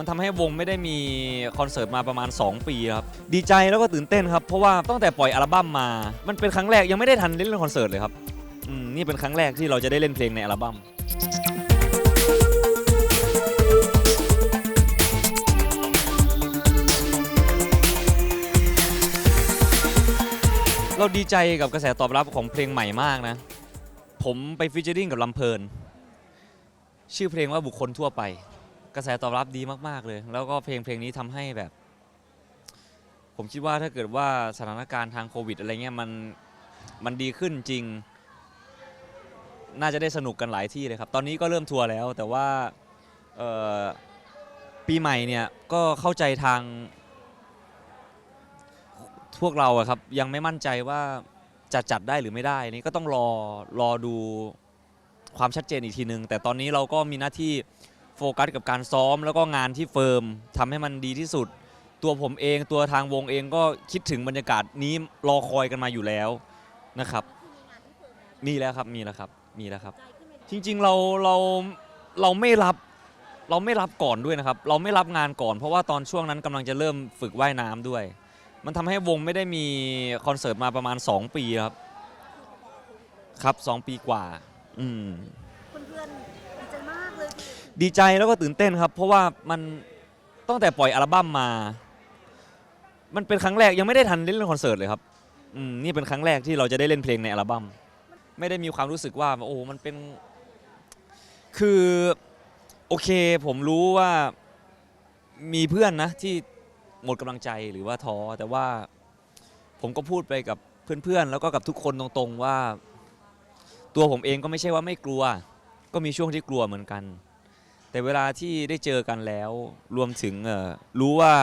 มันทำให้วงไม่ได้มีคอนเสิร์ตมาประมาณ 2 ปีครับ ดีใจแล้วก็ตื่นเต้นครับ เพราะว่าตั้งแต่ปล่อยอัลบั้มมา มันเป็นครั้งแรกยังไม่ได้ทันได้เล่นคอนเสิร์ตเลยครับอืมนี่เป็นครั้งแรกที่เราจะได้เล่นเพลงในอัลบั้ม เราดีใจกับกระแสตอบรับของเพลงใหม่มากนะ ผมไปฟิชเจอริงกับลำเพลิน ชื่อเพลงว่าบุคคลทั่วไป กระแสตอบรับดีมากๆเลย แล้วก็เพลงเพลงนี้ทำให้แบบ ผมคิดว่าถ้าเกิดว่าสถานการณ์ทางโควิดอะไรเงี้ยมันมันดีขึ้นจริง น่าจะได้สนุกกันหลายที่เลยครับ ตอนนี้ก็เริ่มทัวร์แล้ว แต่ว่าเอ่อปีใหม่เนี่ยก็เข้าใจทางพวกเราอะครับยังไม่มั่นใจว่าจะจัดได้หรือไม่ได้นี่ก็ต้องรอรอดูความชัดเจนอีกทีนึง แต่ตอนนี้เราก็มีหน้าที่ โฟกัสกับการซ้อมแล้วก็งานที่เฟิร์มทำให้มันดีที่สุด ตัวผมเองตัวทางวงเองก็คิดถึงบรรยากาศนี้รอคอยกันมาอยู่แล้วนะครับ มีแล้วครับมีแล้วครับมีแล้วครับ จริงๆเราเราเราไม่รับเราไม่รับก่อนด้วยนะครับ เราไม่รับงานก่อน เพราะว่าตอนช่วงนั้นกำลังจะเริ่มฝึกว่ายน้ำด้วย มันทำให้วงไม่ได้มีคอนเสิร์ตมาประมาณ 2 ปีครับ ครับ 2 ปีกว่า อืม เพื่อนๆดีใจมากเลยพี่ ดีใจแล้วก็ตื่นเต้นครับ เพราะว่ามันตั้งแต่ปล่อยอัลบั้มมา มันเป็นครั้งแรกยังไม่ได้ทันได้เล่นคอนเสิร์ตเลยครับอืมนี่เป็นครั้งแรกที่เราจะได้เล่นเพลงในอัลบั้มไม่ได้มีความรู้สึกว่าโอ้มันเป็น คือโอเค ผมรู้ว่ามีเพื่อนนะที่หมดกำลังใจหรือว่าท้อแต่ว่าผมก็พูดไปกับเพื่อนๆ แล้วก็กับทุกคนตรงๆว่า ตัวผมเองก็ไม่ใช่ว่าไม่กลัว ก็มีช่วงที่กลัวเหมือนกัน แต่เวลาที่ได้เจอกันแล้ว รวมถึงรู้ว่า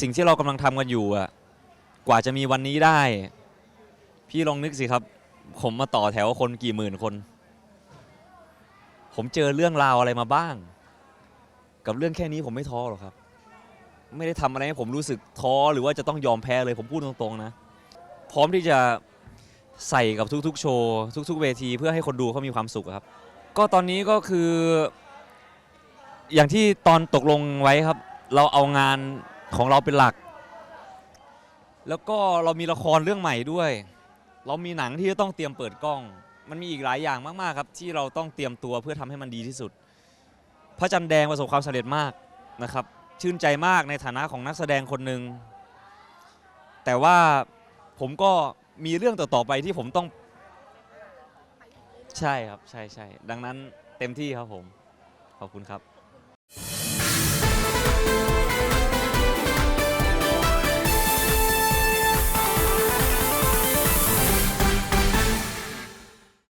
สิ่งที่เรากำลังทำกันอยู่อะกว่าจะมีวันนี้ได้ พี่ลองนึกสิครับ ผมมาต่อแถวคนกี่หมื่นคน ผมเจอเรื่องราวอะไรมาบ้าง กับเรื่องแค่นี้ผมไม่ท้อหรอกครับ ไม่ได้ทำอะไรให้ผมรู้สึกท้อหรือว่าจะต้องยอมแพ้เลยผมพูดตรงๆนะ พร้อมที่จะใส่กับทุกๆ โชว์ ทุก ๆ เวทีเพื่อให้คนดูเขามีความสุขครับ ก็ตอนนี้ก็คือ อย่างที่ตอนตกลงไว้ครับ เราเอางานของเราเป็นหลัก แล้วก็เรามีละครเรื่องใหม่ด้วย เรามีหนังที่จะต้องเตรียมเปิดกล้อง มันมีอีกหลายอย่างมากๆครับที่เราต้องเตรียมตัวเพื่อทำให้มันดีที่สุด พระจันทร์แดงประสบความสำเร็จมากนะครับ ชื่นใจมากในฐานะของนักแสดงคนหนึ่งแต่ว่าผมก็มีเรื่องต่อๆไปที่ผมต้อง ใช่ครับใช่ใช่ดังนั้นเต็มที่ครับผม ขอบคุณครับ